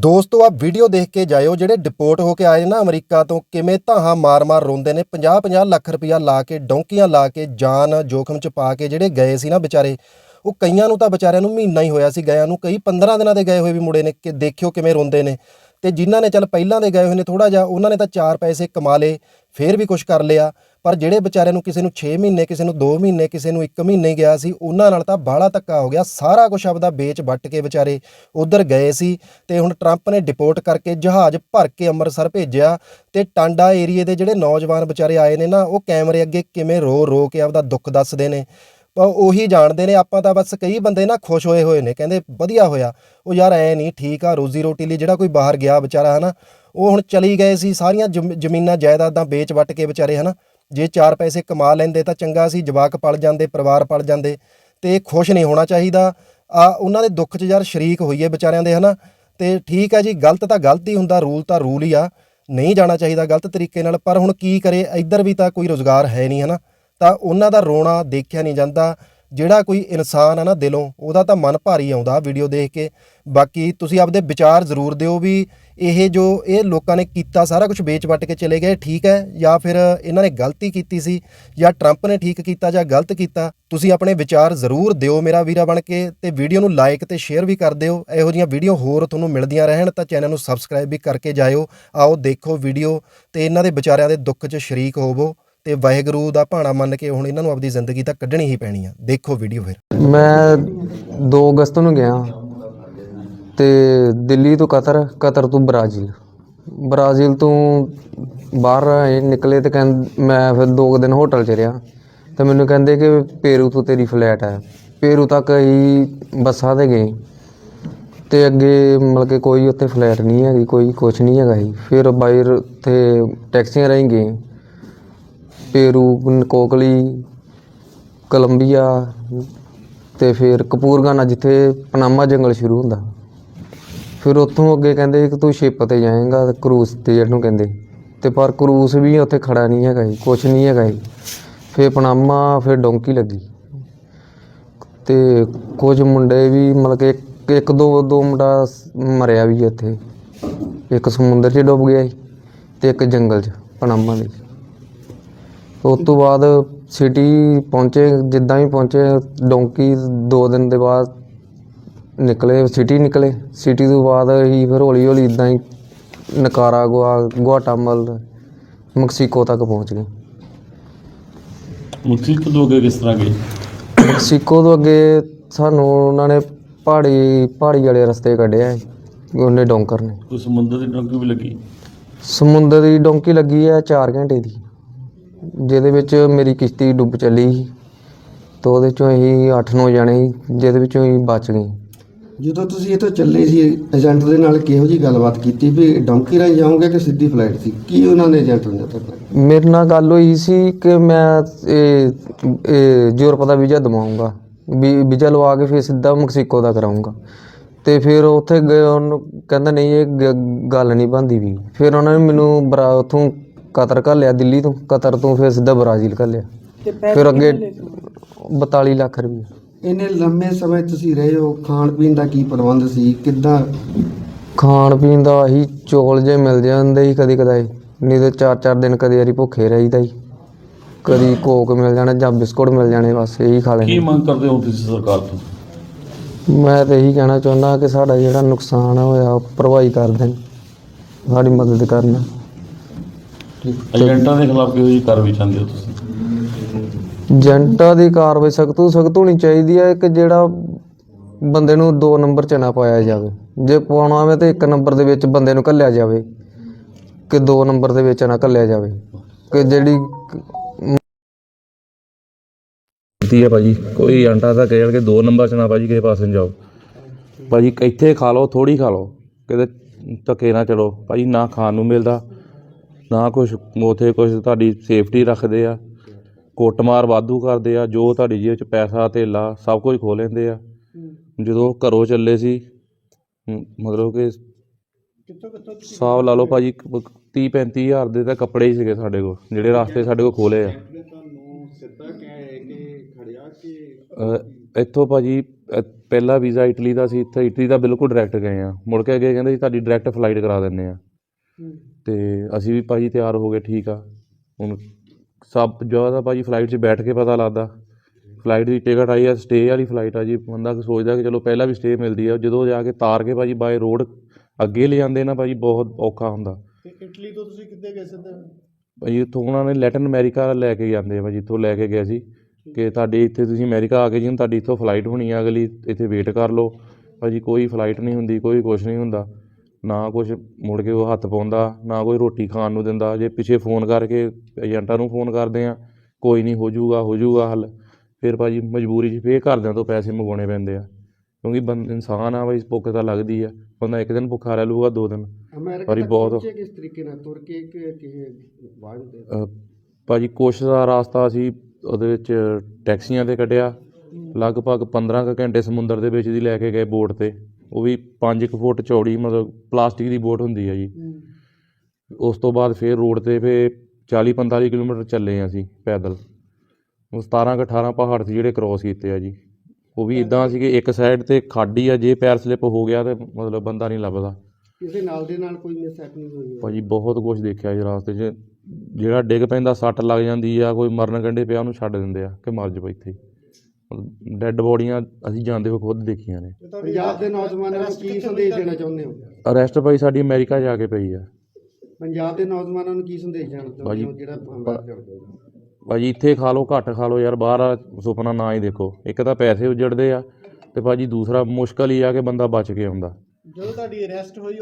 ਦੋਸਤੋ ਆ ਵੀਡੀਓ ਦੇਖ ਕੇ ਜਾਇਓ, ਜਿਹੜੇ ਡਿਪੋਰਟ ਹੋ ਕੇ ਆਏ ਨਾ ਅਮਰੀਕਾ ਤੋਂ, ਕਿਵੇਂ ਧਾਹਾਂ ਮਾਰ-ਮਾਰ ਰੋਂਦੇ ਨੇ। 50-50 ਲੱਖ ਰੁਪਇਆ ਲਾ ਕੇ, ਡੌਂਕੀਆਂ ਲਾ ਕੇ, ਜਾਨ ਜੋਖਮ ਚ ਪਾ ਕੇ ਜਿਹੜੇ ਗਏ ਸੀ ਨਾ ਵਿਚਾਰੇ, ਉਹ ਕਈਆਂ ਨੂੰ ਤਾਂ ਵਿਚਾਰਿਆਂ ਨੂੰ ਮਹੀਨਾ ਹੀ ਹੋਇਆ ਸੀ ਗਿਆਂ ਨੂੰ, ਕਈ 15 ਦਿਨਾਂ ਦੇ ਗਏ ਹੋਏ ਵੀ ਮੁੰਡੇ ਨੇ, ਕਿ ਦੇਖਿਓ ਕਿਵੇਂ ਰੋਂਦੇ ਨੇ। ਤੇ ਜਿਨ੍ਹਾਂ ਨੇ ਚੱਲ ਪਹਿਲਾਂ ਦੇ ਗਏ ਹੋਏ ਨੇ ਥੋੜਾ ਜਿਹਾ, ਉਹਨਾਂ ਨੇ ਤਾਂ ਚਾਰ ਪੈਸੇ ਕਮਾ ਲਏ, ਫੇਰ ਵੀ ਕੁਝ ਕਰ ਲਿਆ। ਪਰ ਜਿਹੜੇ ਵਿਚਾਰਿਆਂ ਨੂੰ ਕਿਸੇ ਨੂੰ 6 ਮਹੀਨੇ, ਕਿਸੇ ਨੂੰ 2 ਮਹੀਨੇ, ਕਿਸੇ ਨੂੰ 1 ਮਹੀਨੇ ਗਿਆ ਸੀ, ਉਹਨਾਂ ਨਾਲ ਤਾਂ ਬਾਹਲਾ ਧੱਕਾ ਹੋ ਗਿਆ। ਸਾਰਾ ਕੁਝ ਆਪਦਾ ਵੇਚ ਵੱਟ ਕੇ ਵਿਚਾਰੇ ਉਧਰ ਗਏ ਸੀ ਤੇ ਹੁਣ ਟਰੰਪ ਨੇ ਡਿਪੋਰਟ ਕਰਕੇ ਜਹਾਜ਼ ਭਰ ਕੇ ਅੰਮ੍ਰਿਤਸਰ ਭੇਜਿਆ ਤੇ ਟਾਂਡਾ ਏਰੀਏ ਦੇ ਜਿਹੜੇ ਨੌਜਵਾਨ ਵਿਚਾਰੇ ਆਏ ਨੇ ਨਾ, ਉਹ ਕੈਮਰੇ ਅੱਗੇ ਕਿਵੇਂ ਰੋ ਰੋ ਕੇ ਆਪਦਾ ਦੁੱਖ ਦੱਸਦੇ ਨੇ। ਪਰ ਉਹੀ ਜਾਣਦੇ ਨੇ, ਆਪਾਂ ਤਾਂ ਬਸ ਕਈ ਬੰਦੇ ਨਾ ਖੁਸ਼ ਹੋਏ ਹੋਏ ਨੇ, ਕਹਿੰਦੇ ਵਧੀਆ ਹੋਇਆ। ਉਹ ਯਾਰ ਐ ਨਹੀਂ, ਠੀਕ ਆ, ਰੋਜ਼ੀ ਰੋਟੀ ਲਈ ਜਿਹੜਾ ਕੋਈ ਬਾਹਰ ਗਿਆ ਵਿਚਾਰਾ, ਹਨਾ, ਉਹ ਹੁਣ ਚਲੀ ਗਏ ਸੀ, ਸਾਰੀਆਂ ਜ਼ਮ- ਜ਼ਮੀਨਾਂ ਜਾਇਦਾਦਾਂ ਵੇਚ ਵੱਟ ਕੇ ਵਿਚਾਰੇ, ਹਨਾ। ਜੇ ਚਾਰ ਪੈਸੇ ਕਮਾ ਲੈਂਦੇ ਤਾਂ ਚੰਗਾ ਸੀ, ਜਵਾਕ ਪਲ ਜਾਂਦੇ, ਪਰਿਵਾਰ ਪਲ ਜਾਂਦੇ, ਤੇ ਇਹ ਖੁਸ਼ ਨਹੀਂ ਹੋਣਾ ਚਾਹੀਦਾ। ਆ, ਉਹਨਾਂ ਦੇ ਦੁੱਖ 'ਚ ਯਾਰ ਸ਼ਰੀਕ ਹੋਈਏ ਵਿਚਾਰਿਆਂ ਦੇ, ਹਨਾ? ਤੇ ਠੀਕ ਹੈ ਜੀ, ਗਲਤ ਤਾਂ ਗਲਤ ਹੀ ਹੁੰਦਾ, ਰੂਲ ਤਾਂ ਰੂਲ ਹੀ ਆ, ਨਹੀਂ ਜਾਣਾ ਚਾਹੀਦਾ ਗਲਤ ਤਰੀਕੇ ਨਾਲ, ਪਰ ਹੁਣ ਕੀ ਕਰੇ, ਇੱਧਰ ਵੀ ਤਾਂ ਕੋਈ ਰੋਜ਼ਗਾਰ ਹੈ ਨਹੀਂ, ਹਨਾ? ਤਾਂ ਉਹਨਾਂ ਦਾ ਰੋਣਾ ਦੇਖਿਆ ਨਹੀਂ ਜਾਂਦਾ, ਜਿਹੜਾ ਕੋਈ ਇਨਸਾਨ ਆ ਨਾ ਦਿਲੋਂ, ਉਹਦਾ ਤਾਂ ਮਨ ਭਾਰੀ ਆਉਂਦਾ ਵੀਡੀਓ ਦੇਖ ਕੇ। ਬਾਕੀ ਤੁਸੀਂ ਆਪਦੇ ਵਿਚਾਰ ਜ਼ਰੂਰ ਦਿਓ ਵੀ ਇਹ ਜੋ ਇਹ ਲੋਕਾਂ ਨੇ ਕੀਤਾ, ਸਾਰਾ ਕੁਝ ਵੇਚ ਵੱਟ ਕੇ ਚਲੇ ਗਏ, ਠੀਕ ਹੈ, ਜਾਂ ਫਿਰ ਇਹਨਾਂ ਨੇ ਗਲਤੀ ਕੀਤੀ ਸੀ, ਜਾਂ ਟਰੰਪ ਨੇ ਠੀਕ ਕੀਤਾ ਜਾਂ ਗਲਤ ਕੀਤਾ, ਤੁਸੀਂ ਆਪਣੇ ਵਿਚਾਰ ਜ਼ਰੂਰ ਦਿਓ ਮੇਰਾ ਵੀਰਾ ਬਣ ਕੇ ਤੇ ਵੀਡੀਓ ਨੂੰ ਲਾਈਕ ਤੇ ਸ਼ੇਅਰ ਵੀ ਕਰ ਦਿਓ। ਇਹੋ ਜਿਹੀਆਂ ਵੀਡੀਓ ਹੋਰ ਤੁਹਾਨੂੰ ਮਿਲਦੀਆਂ ਰਹਿਣ, ਤਾਂ ਚੈਨਲ ਨੂੰ ਸਬਸਕ੍ਰਾਈਬ ਵੀ ਕਰਕੇ ਜਾਇਓ। ਆਓ ਦੇਖੋ ਵੀਡੀਓ ਤੇ ਇਹਨਾਂ ਦੇ ਵਿਚਾਰਿਆਂ ਦੇ ਦੁੱਖ 'ਚ ਸ਼ਰੀਕ ਹੋਵੋ ਤੇ ਵਾਹਿਗੁਰੂ ਦਾ ਭਾਣਾ ਮੰਨ ਕੇ ਹੁਣ ਇਹਨਾਂ ਨੂੰ ਆਪਦੀ ਜ਼ਿੰਦਗੀ ਤਾਂ ਕੱਢਣੀ ਹੀ ਪੈਣੀ ਆ। ਦੇਖੋ ਵੀਡੀਓ ਫਿਰ। ਮੈਂ 2 ਅਗਸਤ ਨੂੰ ਗਿਆ। ਤੇ ਦਿੱਲੀ ਤੋਂ ਕਤਰ ਕਤਰ ਤੋਂ ਬ੍ਰਾਜ਼ੀਲ। ਬ੍ਰਾਜ਼ੀਲ ਤੋਂ ਬਾਹਰ ਆਏ, ਨਿਕਲੇ ਤੇ ਕਹਿੰ, ਮੈਂ ਫਿਰ ਦੋ ਕੁ ਦਿਨ ਹੋਟਲ 'ਚ ਰਿਹਾ। ਤੇ ਮੈਨੂੰ ਕਹਿੰਦੇ ਕਿ ਪੇਰੂ ਤੋਂ ਤੇਰੀ ਫਲੈਟ ਹੈ। ਪੇਰੂ ਤੱਕ ਅਸੀਂ ਬੱਸਾਂ ਤੇ ਗਏ। ਤੇ ਅੱਗੇ ਮਤਲਬ ਕਿ ਕੋਈ ਉੱਥੇ ਫਲੈਟ ਨਹੀਂ ਹੈਗੀ, ਕੋਈ ਕੁਛ ਨਹੀਂ ਹੈਗਾ ਸੀ। ਫਿਰ ਬਾਹਰ ਉੱਥੇ ਟੈਕਸੀਆਂ ਰਾਹੀਂ ਗਏ। ਪੇਰੂ, ਕੋਕਲੀ, ਕੋਲੰਬੀਆ ਤੇ ਫਿਰ ਕਪੂਰਗਾਨਾ ਜਿੱਥੇ ਪਨਾਮਾ ਜੰਗਲ ਸ਼ੁਰੂ ਹੁੰਦਾ। ਫਿਰ ਉੱਥੋਂ ਅੱਗੇ ਕਹਿੰਦੇ ਕਿ ਤੂੰ ਸ਼ਿਪ ਤੇ ਜਾਏਂਗਾ ਕਰੂਜ਼ ਤੇ ਜਿਹਨੂੰ ਕਹਿੰਦੇ। ਤੇ ਪਰ ਕਰੂਜ਼ ਵੀ ਉੱਥੇ ਖੜਾ ਨਹੀਂ ਹੈਗਾ ਜੀ, ਕੁਛ ਨਹੀਂ ਹੈਗਾ ਜੀ। ਫਿਰ ਪਨਾਮਾ, ਫਿਰ ਡੋਂਕੀ ਲੱਗੀ। ਤੇ ਕੁਝ ਮੁੰਡੇ ਵੀ ਮਤਲਬ ਕਿ ਇੱਕ- ਇੱਕ ਦੋ ਦੋ ਮੁੰਡਾ ਸ- ਮਰਿਆ ਵੀ ਉੱਥੇ। ਇੱਕ ਸਮੁੰਦਰ 'ਚ ਡੁੱਬ ਗਿਆ ਜੀ, ਤੇ ਇੱਕ ਜੰਗਲ 'ਚ, ਪਨਾਮਾ ਦੇ। ਉਸ ਤੋਂ ਬਾਅਦ ਸਿਟੀ ਪਹੁੰਚੇ, ਜਿੱਦਾਂ ਹੀ ਪਹੁੰਚੇ, ਡੋਂਕੀ ਦੋ ਦਿਨ ਦੇ ਬਾਅਦ ਨਿਕਲੇ ਸਿਟੀ ਨਿਕਲੇ। ਸਿਟੀ ਤੋਂ ਬਾਅਦ ਹੀ ਫਿਰ ਹੌਲੀ ਹੌਲੀ ਇਦਾਂ ਹੀ ਨਕਾਰਾਗੁਆ ਗੁਆਟਾਮਲ ਮੈਕਸੀਕੋ ਤੱਕ ਪਹੁੰਚ ਗਏ। ਮੁਕਤਸਰ ਤੋਂ ਅੱਗੇ ਕਿਸ ਤਰ੍ਹਾਂ ਗਏ? ਮੈਕਸੀਕੋ ਤੋਂ ਅੱਗੇ ਸਾਨੂੰ ਉਹਨਾਂ ਨੇ ਪਹਾੜੀ ਪਹਾੜੀ ਵਾਲੇ ਰਸਤੇ ਕੱਢਿਆ ਉਹਨੇ ਡੋਂਕਰ ਨੇ। ਕੋਈ ਸਮੁੰਦਰ ਦੀ ਡੰਕੀ ਵੀ ਲੱਗੀ? ਸਮੁੰਦਰ ਦੀ ਡੋਂਕੀ ਲੱਗੀ ਹੈ 4 ਘੰਟੇ ਦੀ। ਜਿਹਦੇ ਵਿੱਚ ਮੇਰੀ ਕਿਸ਼ਤੀ ਡੁੱਬ ਚੱਲੀ ਸੀ। ਤੇ ਉਹਦੇ ਚੋਂ ਅਸੀਂ 8-9 ਜਣੇ ਸੀ, ਜਿਹਦੇ ਵਿੱਚੋਂ ਅਸੀਂ ਬਚ ਗਏ। ਜਦੋਂ ਤੁਸੀਂ ਇੱਥੋਂ ਚੱਲੇ ਸੀ ਏਜੰਟ ਦੇ ਨਾਲ ਕਿਹੋ ਜੀ ਗੱਲਬਾਤ ਕੀਤੀ ਵੀ ਡੌਂਕੀ ਰਾਹੀਂ ਜਾਓਗੇ ਕਿ ਸਿੱਧੀ ਫਲਾਈਟ ਸੀ? ਕੀ ਉਹਨਾਂ ਨੇ ਏਜੰਟ ਨੇ ਤੁਹਾਡਾ ਮੇਰੇ ਨਾਲ ਗੱਲ ਹੋਈ ਸੀ ਕਿ ਮੈਂ ਇਹ ਇਹ ਯੂਰਪ ਦਾ ਵੀਜ਼ਾ ਦਵਾਉਂਗਾ। ਵੀ ਵੀਜ਼ਾ ਲਵਾ ਕੇ ਫਿਰ ਸਿੱਧਾ ਮੈਕਸੀਕੋ ਦਾ ਕਰਾਉਂਗਾ। ਤੇ ਫਿਰ ਉੱਥੇ ਗਏ ਉਹਨੂੰ ਕਹਿੰਦਾ ਨਹੀਂ ਇਹ ਗ- ਗੱਲ ਨਹੀਂ ਬਣਦੀ ਵੀ। ਫਿਰ ਉਹਨਾਂ ਨੇ ਮੈਨੂੰ ਬਰਾ ਉੱਥੋਂ ਕਤਰ ਘੱਲਿਆ ਦਿੱਲੀ ਤੋਂ। ਕਤਰ ਤੋਂ ਫਿਰ ਸਿੱਧਾ ਬ੍ਰਾਜ਼ੀਲ ਘੱਲਿਆ ਫਿਰ ਅੱਗੇ 42 ਲੱਖ ਰੁਪਏ। ਇੰਨੇ ਲੰਮੇ ਸਮੇਂ ਤੁਸੀਂ ਰਹੇ ਹੋ ਖਾਣ ਪੀਣ ਦਾ ਕੀ ਪ੍ਰਬੰਧ ਸੀ? ਕਿੱਦਾਂ? ਖਾਣ ਪੀਣ ਦਾ ਆਹੀ ਚੌਲ ਜੇ ਮਿਲ ਜਾਂਦੇ ਸੀ ਕਦੀ ਕਦਾਈ ਨਹੀਂ ਤੇ ਚਾਰ ਚਾਰ ਦਿਨ ਕਦੇ ਵਾਰੀ ਭੁੱਖੇ ਰਹੀਦਾ ਹੀ ਕਦੀ ਕੋਕ ਮਿਲ ਜਾਣਾ ਜਾਂ ਬਿਸਕੁਟ ਮਿਲ ਜਾਣੇ ਬਸ ਇਹੀ ਖਾ ਕੀ ਲੈਣੇ ਮੰਗ ਕਰਦੇ ਹੋ ਤੁਸੀਂ ਸਰਕਾਰ ਤੋਂ? ਮੈਂ ਤਾਂ ਇਹੀ ਕਹਿਣਾ ਚਾਹੁੰਦਾ ਕਿ ਸਾਡਾ ਜਿਹੜਾ ਨੁਕਸਾਨ ਹੋਇਆ ਉਹ ਭਰਵਾਈ ਕਰ ਦੇਣ ਸਾਡੀ ਮਦਦ ਕਰਨ। ਏਜੰਟਾਂ ਦੇ ਖਿਲਾਫ ਕਿਹੋ ਜਿਹੀ ਕਾਰਵਾਈ ਚਾਹੁੰਦੇ ਹੋ ਤੁਸੀਂ? ਏਜੰਟਾਂ ਦੀ ਕਾਰਵਾਈ ਸਖਤ ਤੋਂ ਸਖਤ ਹੋਣੀ ਚਾਹੀਦੀ ਹੈ ਕਿ ਜਿਹੜਾ ਬੰਦੇ ਨੂੰ ਦੋ ਨੰਬਰ 'ਚ ਨਾ ਪਾਇਆ ਜਾਵੇ। ਜੇ ਪਾਉਣਾ ਹੋਵੇ ਤੇ ਇੱਕ ਨੰਬਰ ਦੇ ਵਿੱਚ ਬੰਦੇ ਨੂੰ ਘੱਲਿਆ ਜਾਵੇ ਕਿ ਦੋ ਨੰਬਰ ਦੇ ਵਿੱਚ ਨਾ ਘੱਲਿਆ ਜਾਵੇ ਕਿ ਜਿਹੜੀ ਕੀਤੀ ਹੈ ਭਾਜੀ? ਕੋਈ ਅੰਟਾ ਤਾਂ ਕਹਿ ਕੇ ਦੋ ਨੰਬਰ ਚ ਨਾ ਭਾਜੀ ਕਿਸੇ ਪਾਸੇ ਨੂੰ ਜਾਓ। ਭਾਜੀ ਇੱਥੇ ਖਾ ਲਓ ਥੋੜੀ ਖਾ ਲਓ ਕਿਤੇ ਧੱਕੇ ਨਾ ਚਲੋ। ਭਾਜੀ ਨਾ ਖਾਣ ਨੂੰ ਮਿਲਦਾ ਨਾ ਕੁਝ ਉਥੇ ਕੁਝ ਤੁਹਾਡੀ ਸੇਫਟੀ ਰੱਖਦੇ ਆ। ਕੁੱਟਮਾਰ ਵਾਧੂ ਕਰਦੇ ਆ ਜੋ ਤੁਹਾਡੀ ਜੇਬ ਚ ਪੈਸਾ ਧੇਲਾ ਸਭ ਕੁਝ ਖੋ ਲੈਂਦੇ ਆ। ਜਦੋਂ ਘਰੋਂ ਚੱਲੇ ਸੀ ਮ- ਮਤਲਬ ਕਿ ਹਿਸਾਬ ਲਾ ਲਓ ਭਾਜੀ 30 35 ਹਜ਼ਾਰ ਦੇ ਤਾਂ ਕੱਪੜੇ ਹੀ ਸੀਗੇ ਸਾਡੇ ਕੋਲ ਜਿਹੜੇ ਰਾਸਤੇ ਸਾਡੇ ਕੋਲ ਖੋਲੇ ਆ। ਅਹ ਇੱਥੋਂ ਭਾਜੀ ਅਹ ਪਹਿਲਾ ਵੀਜ਼ਾ ਇਟਲੀ ਦਾ ਸੀ ਇੱਥੇ ਇਟਲੀ ਦਾ ਬਿਲਕੁਲ ਡਾਇਰੈਕਟ ਗਏ ਆ। ਮੁੜ ਕੇ ਅੱਗੇ ਕਹਿੰਦੇ ਜੀ ਤੁਹਾਡੀ ਡਾਇਰੈਕਟ ਫਲਾਈਟ ਕਰਾ ਦਿੰਦੇ ਆ। ਤੇ ਅਸੀਂ ਵੀ ਭਾਜੀ ਤਿਆਰ ਹੋ ਗਏ ਠੀਕ ਆ। ਹੁਣ ਸਭ ਜ਼ਿਆਦਾ ਭਾਜੀ ਫਲਾਈਟ 'ਚ ਬੈਠ ਕੇ ਪਤਾ ਲੱਗਦਾ। ਫਲਾਈਟ ਦੀ ਟਿਕਟ ਆਈ ਆ ਸਟੇ ਵਾਲੀ ਫਲਾਈਟ ਆ ਜੀ। ਬੰਦਾ ਸੋਚਦਾ ਕਿ ਚਲੋ ਪਹਿਲਾਂ ਵੀ ਸਟੇ ਮਿਲਦੀ ਆ। ਜਦੋਂ ਜਾ ਕੇ ਤਾਰ ਕੇ ਭਾਜੀ ਬਾਏ ਰੋਡ ਅੱਗੇ ਲੈ ਜਾਂਦੇ ਨਾ ਭਾਜੀ ਬਹੁਤ ਔਖਾ ਹੁੰਦਾ। ਤੇ ਇਟਲੀ ਤੋਂ ਤੁਸੀਂ ਕਿੱਥੇ ਗਏ ਸਿੱਧੇ? ਭਾਜੀ ਇੱਥੋਂ ਉਹਨਾਂ ਨੇ ਲੈਟਨ ਅਮਰੀਕਾ ਲੈ ਕੇ ਜਾਂਦੇ ਆ ਭਾਜੀ ਇੱਥੋਂ ਲੈ ਕੇ ਗਏ ਸੀ। ਕਿ ਤੁਹਾਡੇ ਇੱਥੇ ਤੁਸੀਂ ਅਮਰੀਕਾ ਆ ਕੇ ਜੀ ਹੁਣ ਤੁਹਾਡੀ ਇੱਥੋਂ ਫਲਾਈਟ ਹੋਣੀ ਆ ਅਗਲੀ ਇੱਥੇ ਵੇਟ ਕਰ ਲਓ। ਭਾਜੀ ਕੋਈ ਫਲਾਈਟ ਨਹੀਂ ਹੁੰਦੀ ਕੋਈ ਕੁਛ ਨਹੀਂ ਹੁੰਦਾ। ਨਾ ਕੁਛ ਮੁੜ ਕੇ ਉਹ ਹੱਥ ਪਾਉਂਦਾ ਨਾ ਕੋਈ ਰੋਟੀ ਖਾਣ ਨੂੰ ਦਿੰਦਾ। ਜੇ ਪਿੱਛੇ ਫੋਨ ਕਰਕੇ ਏਜੰਟਾਂ ਨੂੰ ਫੋਨ ਕਰਦੇ ਆ ਕੋਈ ਨਹੀਂ ਹੋ ਜਾਊਗਾ ਹੋ ਜਾਊਗਾ ਹੱਲ। ਫਿਰ ਭਾਜੀ ਮਜਬੂਰੀ 'ਚ ਫੇਰ ਘਰਦਿਆਂ ਤੋਂ ਪੈਸੇ ਮੰਗਵਾਉਣੇ ਪੈਂਦੇ ਆ। ਕਿਉਂਕਿ ਬੰਦ ਇਨਸਾਨ ਆ ਭਾਈ ਭੁੱਖ ਤਾਂ ਲੱਗਦੀ ਆ। ਬੰਦਾ ਇੱਕ ਦਿਨ ਭੁੱਖਾ ਰਹਿ ਲੂਗਾ ਦੋ ਦਿਨ। ਭਾਜੀ ਤੱਕ ਬਹੁਤ- ਕਿਸ ਤਰੀਕੇ ਨਾਲ? ਤੁਰ ਕੇ ਕਿਸੇ ਵਾਹਨ ਭਾਜੀ ਕੁਛ ਦਾ ਰਾਸਤਾ ਅਸੀਂ ਉਹਦੇ ਵਿੱਚ ਟੈਕਸੀਆਂ ਤੇ ਕੱਢਿਆ। ਲਗਭਗ 15 ਕੁ ਘੰਟੇ ਸਮੁੰਦਰ ਦੇ ਵਿੱਚ ਦੀ ਲੈ ਕੇ ਗਏ ਬੋਟ ਤੇ। ਉਹ ਵੀ 5 ਕੁ ਫੁੱਟ ਚੌੜੀ ਮਤਲਬ ਪਲਾਸਟਿਕ ਦੀ ਬੋਟ ਹੁੰਦੀ ਹੈ ਜੀ। ਉਸ ਤੋਂ ਬਾਅਦ ਫਿਰ ਰੋਡ ਤੇ ਫੇ 40 45 ਕਿਲੋਮੀਟਰ ਚੱਲੇ ਅਸੀਂ ਪੈਦਲ। ਉਹ 17 ਕੁ 18 ਪਹਾੜ ਸੀ ਜਿਹੜੇ ਕ੍ਰੋਸ ਕੀਤੇ ਆ ਜੀ। ਉਹ ਵੀ ਇਦਾਂ ਸੀ ਕਿ ਇੱਕ ਸਾਈਡ ਤੇ ਖਾਡੀ ਆ ਜੇ ਪੈਰ ਸਲਿੱਪ ਹੋ ਗਿਆ ਤੇ ਮਤਲਬ ਬੰਦਾ ਨਹੀਂ ਲੱਭਦਾ। ਕਿਸੇ ਨਾਲ ਦੇ ਨਾਲ ਕੋਈ ਮਿਸ ਹੈਪਨਿੰਗ ਹੋਈ ਭਾਜੀ ਬਹੁਤ ਕੁਝ ਦੇਖਿਆ ਜੀ ਰਾਸਤੇ 'ਚ। ਜਿਹੜਾ ਡਿੱਗ ਪੈਂਦਾ ਸੱਟ ਲੱਗ ਜਾਂਦੀ ਆ ਕੋਈ ਮਰਨ ਕੰਢੇ ਪਿਆ ਉਹਨੂੰ ਛੱਡ ਦਿੰਦੇ ਆ ਕਿ ਮਰ ਜਾ ਇੱਥੇ ਡੈੱਡ ਬੋਡੀਆਂ ਅਸੀਂ ਜਾਂਦੇ ਹੋਏ ਖੁਦ ਦੇਖੀਆਂ ਨੇ। ਪੰਜਾਬ ਦੇ ਨੌਜਵਾਨਾਂ ਨੂੰ ਕੀ ਸੰਦੇਸ਼ ਦੇਣਾ ਚਾਹੁੰਦੇ ਹੋ? ਅਰੈਸਟ ਭਾਈ ਸਾਡੀ ਅਮਰੀਕਾ ਜਾ ਕੇ ਪਈ ਆ। ਪੰਜਾਬ ਦੇ ਨੌਜਵਾਨਾਂ ਨੂੰ ਕੀ ਸੰਦੇਸ਼ ਦੇਣਾ ਚਾਹੁੰਦੇ ਹੋ? ਜਿਹੜਾ ਭਾਜੀ ਇੱਥੇ ਖਾ ਲਓ ਘੱਟ ਖਾ ਲਓ ਯਾਰ ਬਾਹਰ ਆ ਸੁਪਨਾ ਨਾ ਹੀ ਦੇਖੋ। ਇੱਕ ਤਾਂ ਪੈਸੇ ਉਜੜਦੇ ਆ ਤੇ ਭਾਜੀ ਦੂਸਰਾ ਮੁਸ਼ਕਲ ਹੀ ਆ ਕਿ ਬੰਦਾ ਬਚ ਕੇ ਆਉਂਦਾ। ਜਦੋਂ ਤੁਹਾਡੀ ਅਰੈਸਟ ਹੋਈ